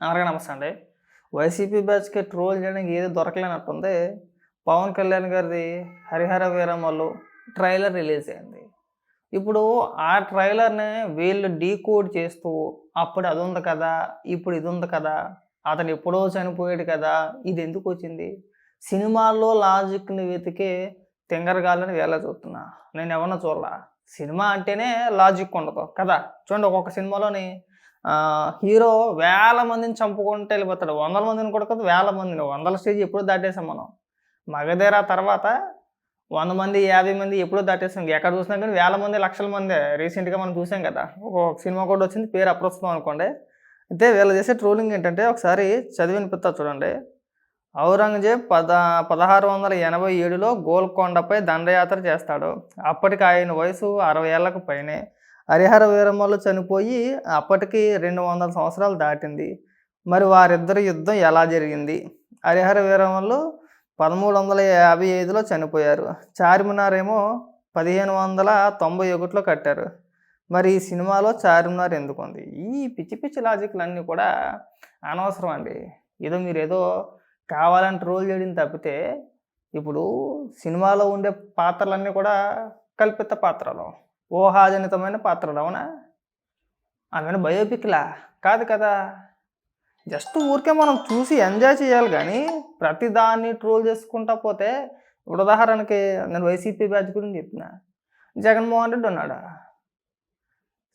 అందరికీ నమస్తే అండి వైసీపీ బ్యాచ్కి ట్రోల్ చేయడానికి ఏది దొరకలేనట్టుంది. పవన్ కళ్యాణ్ గారిది హరిహర వీరమ్మలు ట్రైలర్ రిలీజ్ అయింది. ఇప్పుడు ఆ ట్రైలర్ని వీళ్ళు డీకోడ్ చేస్తూ అప్పుడు అది ఉంది కదా ఇప్పుడు ఇది ఉంది కదా అతను ఎప్పుడో చనిపోయాడు కదా ఇది ఎందుకు వచ్చింది? సినిమాల్లో లాజిక్ని వెతికే తింగరగాలని వేళ చూస్తున్నా. నేను ఎవరన్నా చూడలా. సినిమా అంటేనే లాజిక్ ఉండదు కదా. చూడండి ఒక్కొక్క సినిమాలోని హీరో వేల మందిని చంపుకుంటూ వెళ్ళిపోతాడు. వందల మందిని కూడా కాదు వేల మందిని. వందల స్టేజ్ ఎప్పుడు దాటేసాం మనం. మగధీర తర్వాత వంద మంది యాభై మంది ఎప్పుడో దాటేసాం. ఎక్కడ చూసినా కానీ వేల మంది లక్షల మంది. రీసెంట్గా మనం చూసాం కదా. ఒక సినిమా కూడా వచ్చింది పేరు అప్రస్తుతం అనుకోండి. అయితే వీళ్ళు చేసే ట్రోలింగ్ ఏంటంటే ఒకసారి చదివి వినిపిస్తా చూడండి. ఔరంగజేబ్ పద పదహారు వందల ఎనభై ఏడులో గోల్కొండపై దండయాత్ర చేస్తాడు. అప్పటికి ఆయన వయసు అరవై ఏళ్ళకు పైనే. హరిహర వీరమ్మలు చనిపోయి అప్పటికి రెండు వందల సంవత్సరాలు దాటింది. మరి వారిద్దరి యుద్ధం ఎలా జరిగింది? హరిహర వీరమ్మలు పదమూడు వందల యాభై ఐదులో చనిపోయారు. చార్మినార్ ఏమో పదిహేను వందల తొంభై ఒకటిలో కట్టారు. మరి ఈ సినిమాలో చార్మినార్ ఎందుకు ఉంది ఈ పిచ్చి పిచ్చి లాజిక్లు అన్నీ కూడా అనవసరం అండి. ఏదో మీరు ఏదో కావాలని ట్రోల్ చేయడం తప్పితే ఇప్పుడు సినిమాలో ఉండే పాత్రలన్నీ కూడా కల్పిత పాత్రలు. ఊహాజనితమైన పాత్రలు అవునా? ఆమెను బయోపిక్లా? కాదు కదా. జస్ట్ ఊరికే మనం చూసి ఎంజాయ్ చేయాలి కానీ ప్రతిదాన్ని ట్రోల్ చేసుకుంటా పోతే ఉదాహరణకి నేను వైసీపీ బ్యాచ్ గురించి చెప్పిన. జగన్మోహన్ రెడ్డి ఉన్నాడు?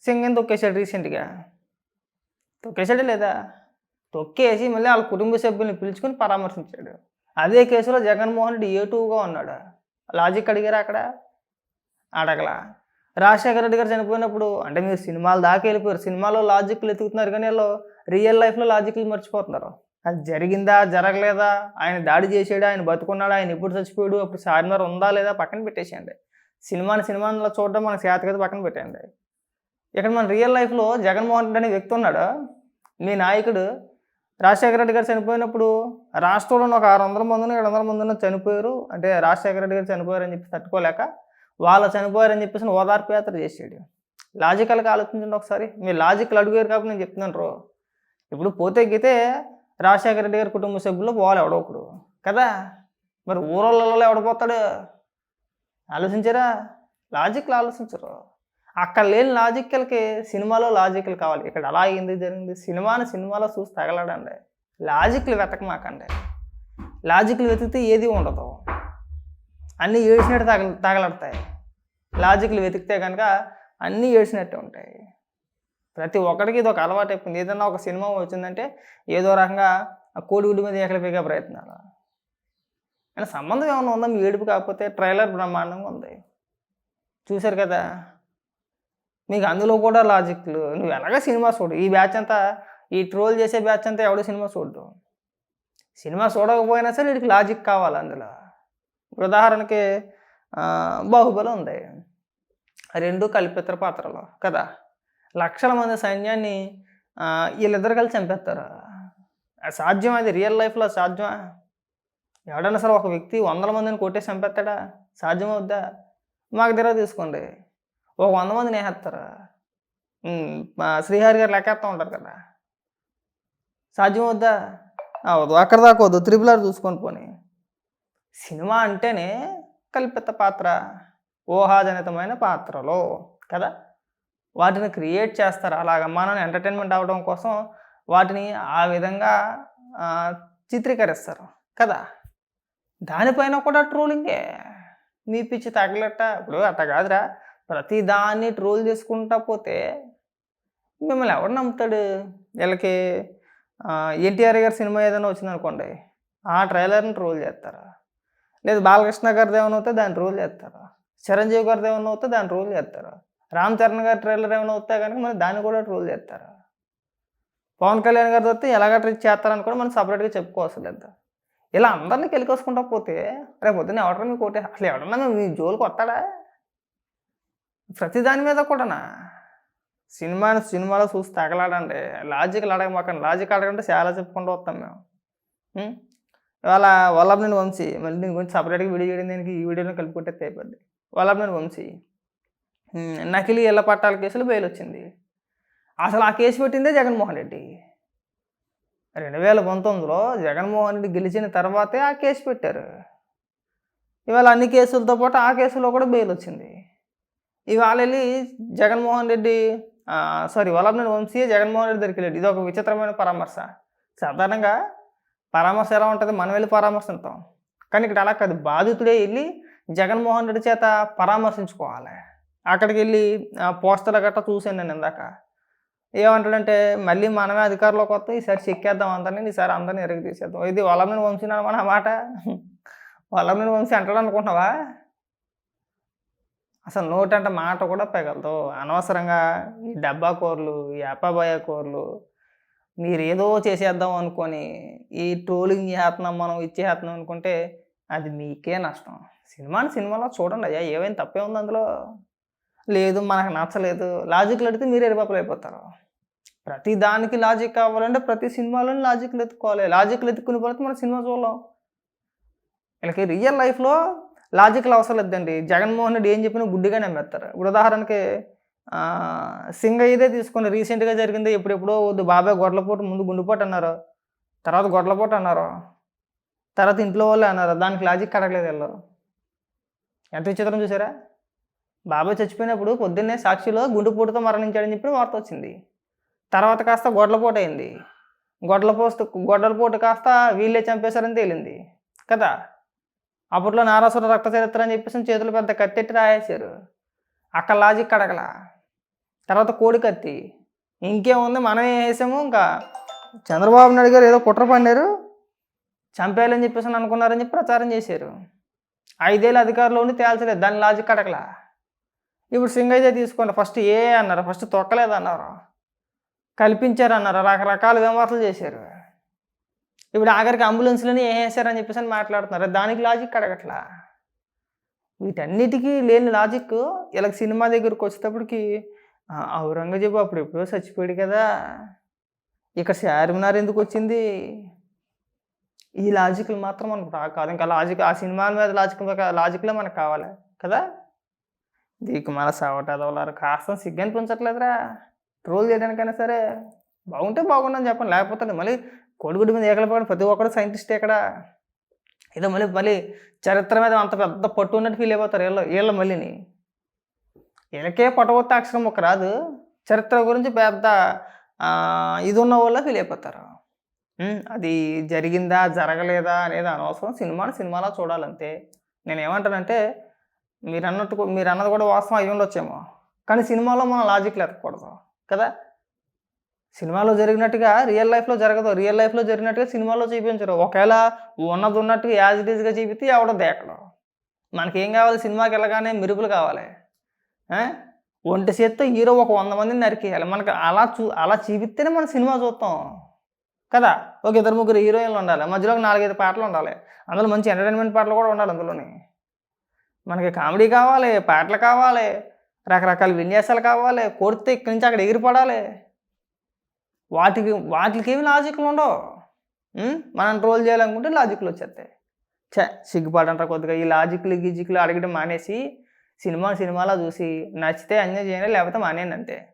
సింగం తొక్కేశాడు రీసెంట్గా. తొక్కేశాడే లేదా? తొక్కేసి మళ్ళీ వాళ్ళ కుటుంబ సభ్యుల్ని పిలుచుకొని పరామర్శించాడు. అదే కేసులో జగన్మోహన్ రెడ్డి ఏ టూగా ఉన్నాడు? లాజిక్ అడిగారా అక్కడ? అడగలా. రాజశేఖర రెడ్డి గారు చనిపోయినప్పుడు అంటే మీరు సినిమాలు దాకా వెళ్ళిపోయారు సినిమాలో లాజిక్లు ఎతుకుతున్నారు కానీ వాళ్ళు రియల్ లైఫ్లో లాజిక్లు మర్చిపోతున్నారు. అది జరిగిందా జరగలేదా ఆయన దాడి చేసాడు ఆయన బతుకున్నాడు ఆయన ఎప్పుడు చచ్చిపోయాడు అప్పుడు చార్మినార్ ఉందా లేదా పక్కన పెట్టేసేయండి. సినిమాని సినిమాలో చూడడం మనకు చేత కదా పక్కన పెట్టేయండి. ఇక్కడ మన రియల్ లైఫ్లో జగన్మోహన్ రెడ్డి అనే వ్యక్తి ఉన్నాడు. మీ నాయకుడు రాజశేఖర రెడ్డి గారు చనిపోయినప్పుడు రాష్ట్రంలో ఒక ఆరు వందల మందిని ఏడు వందల మందిని చనిపోయారు. అంటే రాజశేఖర రెడ్డి గారు చనిపోయారని చెప్పి తట్టుకోలేక వాళ్ళు చనిపోయారని చెప్పేసి ఓదార్పు యాత్ర చేసాడు లాజికల్గా ఆలోచించండి ఒకసారి. మీరు లాజికల్ అడుగుయారు కాబట్టి నేను చెప్తున్నాను రో. ఇప్పుడు పోతే గీతే రాజశేఖర రెడ్డి గారి కుటుంబ సభ్యులు పోవాలి ఎవడో ఒకడు. కదా? మరి ఊరోళ్ళలో ఎవడపోతాడు ఆలోచించరా? లాజిక్లు ఆలోచించరు. అక్కడ లేని లాజికల్కి సినిమాలో లాజికల్ కావాలి. ఇక్కడ అలా అయింది జరిగింది? సినిమాని సినిమాలో చూసి తగలడండి. లాజిక్లు వెతకమాకండి. లాజిక్లు వెతికితే ఏది ఉండదు. అన్నీ ఏడ్చినట్టు తగల తగలడతాయి. లాజిక్లు వెతికితే కనుక అన్నీ ఏడ్చినట్టే ఉంటాయి. ప్రతి ఒక్కడికి ఇది ఒక అలవాటు. అయిపోయింది ఏదైనా ఒక సినిమా వచ్చిందంటే ఏదో రకంగా ఆ కోడిగుడ్డు మీద ఎక్కడ పీకే ప్రయత్నాలు. కానీ సంబంధం ఏమైనా ఉందా? మీ ఏడుపు కాకపోతే ట్రైలర్ బ్రహ్మాండంగా ఉంది. చూశారు కదా? మీకు అందులో కూడా లాజిక్లు. నువ్వు ఎలాగ సినిమా చూడు? ఈ బ్యాచ్ అంతా ఈ ట్రోల్ చేసే బ్యాచ్ అంతా ఎవడో సినిమా చూడడు? సినిమా చూడకపోయినా సరే వీడికి లాజిక్ కావాలి అందులో. ఉదాహరణకి బాహుబలి ఉంది. రెండు కల్పితర పాత్రలు. కదా? లక్షల మంది సైన్యాన్ని వీళ్ళిద్దరు కలిసి చంపేస్తారు. సాధ్యం అది? రియల్ లైఫ్లో సాధ్యమా? ఎవడన్నా సరే ఒక వ్యక్తి వందల మందిని కొట్టేసి చంపేస్తాడా? సాధ్యమవుద్దా? మాకు దగ్గర తీసుకోండి. ఒక వంద మంది నేహేస్తారు మా శ్రీహరి గారు లెక్కేస్తూ ఉంటారు కదా? సాధ్యం అవుద్దా అవదు అక్కడ దాకా వద్దు. త్రిపుల్ ఆర్ చూసుకొని పోనీ. సినిమా అంటేనే కల్పిత పాత్ర. ఊహాజనితమైన పాత్రలు కదా? వాటిని క్రియేట్ చేస్తారు. అలాగ మనం ఎంటర్టైన్మెంట్ అవ్వడం కోసం వాటిని ఆ విధంగా చిత్రీకరిస్తారు కదా? దానిపైన కూడా ట్రోలింగే. మీ పిచ్చి తగలట ఇప్పుడు అట్ట కాదురా. ప్రతి దాన్ని ట్రోల్ చేసుకుంటా పోతే మిమ్మల్ని ఎవడు నమ్ముతాడు? వీళ్ళకి ఎన్టీఆర్ గారి సినిమా ఏదైనా వచ్చిందనుకోండి ఆ ట్రైలర్ని ట్రోల్ చేస్తారు. లేదు బాలకృష్ణ గారిది ఏమైనా అవుతే దాన్ని ట్రోల్ చేస్తారు. చిరంజీవి గారిది ఏమైనా అవుతే దాన్ని రోల్ చేస్తారు? రామ్ చరణ్ గారి ట్రైలర్ ఏమైనా వస్తే కనుక మరి దాన్ని కూడా రోల్ చేస్తారు? పవన్ కళ్యాణ్ గారిది వస్తే ఎలాగ ట్రీట్ చేస్తారని కూడా మనం సపరేట్గా చెప్పుకోవాల్సి లేదు ఇలా అందరినీ కెలికొసుకుంటా పోతే రేపు పొద్దున్న ఎవడన్నా మీకు ఒకటి అసలు ఎవడన్నా మీ జోలికి వస్తాడా ప్రతి దాని మీద కూడానా? సినిమా సినిమాలో చూసి తగలాడండి. లాజిక్ అడగమాకండి లాజిక్ అడగంటే చాలా చెప్పుకుంటూ వస్తాం మేము. ఇవాళ వల్లభ నేను వంశీ మళ్ళీ దీని గురించి సపరేట్గా వీడియో చేయడం దీనికి ఈ వీడియోలో కలుపుకుంటే అయిపోద్ది. వల్లభనేని వంశీ. నకిలీ ఇళ్ళ పట్టాల కేసులు బెయిల్ వచ్చింది. అసలు ఆ కేసు పెట్టిందే జగన్మోహన్ రెడ్డి. రెండు వేల పంతొమ్మిదిలో జగన్మోహన్ రెడ్డి గెలిచిన తర్వాతే ఆ కేసు పెట్టారు. ఇవాళ అన్ని కేసులతో పాటు ఆ కేసులో కూడా బెయిల్ వచ్చింది. ఇవాళ వెళ్ళి జగన్మోహన్ రెడ్డి సారీ వల్లభనేని వంశీ జగన్మోహన్ రెడ్డి దగ్గరికి వెళ్ళాడు. ఇది ఒక విచిత్రమైన పరామర్శ. సాధారణంగా పరామర్శ ఎలా ఉంటుంది? మనం వెళ్ళి పరామర్శిస్తాం. కానీ ఇక్కడ అలా కాదు. బాధితుడే వెళ్ళి జగన్మోహన్ రెడ్డి చేత పరామర్శించుకోవాలి. అక్కడికి వెళ్ళి ఆ, పోస్టర్లు గట్రా చూశాను నేను ఇందాక. ఏమంటాడంటే మళ్ళీ మనమే అధికారంలోకి వస్తాం ఈసారి చెక్కేద్దాం అందరినీ ఈసారి అందరినీ ఎరగ తీసేద్దాం. ఇది వల్లభనేని వంశీ మన మాట. వల్లభనేని వంశీ అంటాడు అనుకుంటున్నావా? అసలు నోటంటే మాట కూడా పెగలదు. అనవసరంగా ఈ డబ్బా కూరలు ఈ అప్పాబాయ కూరలు మీరు ఏదో చేసేద్దాం అనుకొని ఈ ట్రోలింగ్ చేస్తున్నాం మనం ఇచ్చేస్తున్నాం అనుకుంటే అది మీకే నష్టం. సినిమాని సినిమాలో చూడండి అయ్యా ఏమైనా తప్పే ఉంది అందులో? లేదు మనకు నచ్చలేదు. లాజిక్లు అడిగితే మీరు ఎరిపాపలు అయిపోతారు. ప్రతి దానికి లాజిక్ కావాలంటే ప్రతి సినిమాలోని లాజిక్లు ఎత్తుకోవాలి. లాజిక్లు ఎత్తుకుని పడితే మన సినిమా చూడలేం. వీళ్ళకి రియల్ లైఫ్లో లాజిక్లు అవసరం లేదండి. జగన్మోహన్ రెడ్డి ఏం చెప్పినా గుడ్డిగా నమ్మేస్తారు. ఇప్పుడు ఉదాహరణకి ఆ, సింగయ్యదే తీసుకుని రీసెంట్గా జరిగింది ఎప్పుడెప్పుడో వద్దు బాబాయ్ గొడ్లపోటు ముందు గుండెపోటు అన్నారు. తర్వాత గొడ్లపోటు అన్నారు. తర్వాత ఇంట్లో వాళ్ళే అన్నారు. దానికి లాజిక్ కడగలేదు వెళ్ళరు ఎంత విచిత్రం చూసారా? బాబాయ్ చచ్చిపోయినప్పుడు పొద్దున్నే సాక్షిలో గుండెపోటుతో మరణించాడని చెప్పి వార్త వచ్చింది. తర్వాత కాస్త గొడ్లపోటు అయింది. గొడ్లపోస్తు గొడ్డలపోటు కాస్త వీళ్ళే చంపేశారని తేలింది. కదా? అప్పట్లో నారాసుర రక్త చరిత్ర అని చెప్పేసి చేతులు పెద్ద కత్తెట్టి రాయేశారు. అక్కడ లాజిక్ అడగల తర్వాత కోడి కత్తి. ఇంకేముంది? మనం వేసాము. ఇంకా చంద్రబాబు నాయుడు గారు ఏదో కుట్ర పండారు చంపేయాలని చెప్పేసి అని అనుకున్నారని చెప్పి ప్రచారం చేశారు. ఐదేళ్ళు అధికారంలో ఉండి తేల్చలేదు. దాని లాజిక్ అడగల. ఇప్పుడు సింగయ్య తీసుకోండి. ఫస్ట్ ఏ అన్నారు. ఫస్ట్ తొక్కలేదు అన్నారు. కల్పించారు అన్నారు. రకరకాల విమర్శలు చేశారు. ఇప్పుడు ఆఖరికి అంబులెన్స్లని ఏం చెప్పేసి అని మాట్లాడుతున్నారు. దానికి లాజిక్ అడగట్లా. వీటన్నిటికీ లేని లాజిక్ ఇలా సినిమా దగ్గరికి వచ్చేటప్పటికి ఔరంగజేబు అప్పుడు ఎప్పుడో చచ్చిపోయాడు కదా. ఇక్కడ చార్మినార్ ఎందుకు వచ్చింది? ఈ లాజిక్లు మాత్రం మనకు రా కాదు. ఇంకా లాజిక్ ఆ సినిమా మీద లాజిక్ లాజిక్లో మనకు కావాలి? కదా? దీనికి మన సవటదవలారు కాస్త సిగ్గు అనిపించట్లేదురా ట్రోల్ చేయడానికైనా సరే బాగుంటే బాగుండని చెప్పండి. లేకపోతే మళ్ళీ కొడుగుడి మీద ఏకల ప్రతి ఒక్కడు సైంటిస్ట్ ఇక్కడ ఏదో మళ్ళీ మళ్ళీ చరిత్ర మీద అంత పెద్ద పట్టు ఉన్నట్టు ఫీల్ అయిపోతారు వీళ్ళు వీళ్ళు మళ్ళీని. వీళ్ళకే పట్టవత్త అక్షరం ఒక రాదు. చరిత్ర గురించి పెద్ద ఇది ఉన్న వాళ్ళ ఫీల్ అయిపోతారు. అది జరిగిందా జరగలేదా అనేది అనవసరం. సినిమాను సినిమాలా చూడాలంతే. నేను ఏమంటానంటే మీరు అన్నట్టు మీరు అన్నది కూడా వాస్తవం అయి ఉండొచ్చేమో. కానీ సినిమాలో మనం లాజిక్లు ఎత్తకూడదు కదా? సినిమాలో జరిగినట్టుగా రియల్ లైఫ్లో జరగదు. రియల్ లైఫ్లో జరిగినట్టుగా సినిమాలో చూపించరు. ఒకవేళ ఉన్నది ఉన్నట్టుగా యాజ్ ఇట్ ఈజ్గా చూపితే ఎవడో దేకడం. మనకేం కావాలి? సినిమాకి వెళ్ళగానే మెరుపులు కావాలి. ఒంటి చేత్తో హీరో ఒక వంద మందిని నరికేయాలి. మనకు అలా చూ అలా చూపిస్తేనే మనం సినిమా చూస్తాం కదా? ఒక ఇద్దరు ముగ్గురు హీరోయిన్లు ఉండాలి. మధ్యలో ఒక నాలుగైదు పాటలు ఉండాలి. అందులో మంచి ఎంటర్టైన్మెంట్ పాటలు కూడా ఉండాలి అందులోని. మనకి కామెడీ కావాలి పాటలు కావాలి రకరకాల విన్యాసాలు కావాలి కొడితే ఇక్కడి నుంచి అక్కడ ఎగిరిపడాలి. వాటికి వాటికి ఏమి లాజిక్లు ఉండవు. మనం ట్రోల్ చేయాలనుకుంటే లాజిక్లు వచ్చేస్తాయి. చే సిగ్గుపడంటారు కొద్దిగా. ఈ లాజిక్లు గిజిక్లు అడగడం మానేసి సినిమా సినిమాలో చూసి నచ్చితే ఎంజాయ్ చేయండి లేకపోతే మానేయండి అంతే.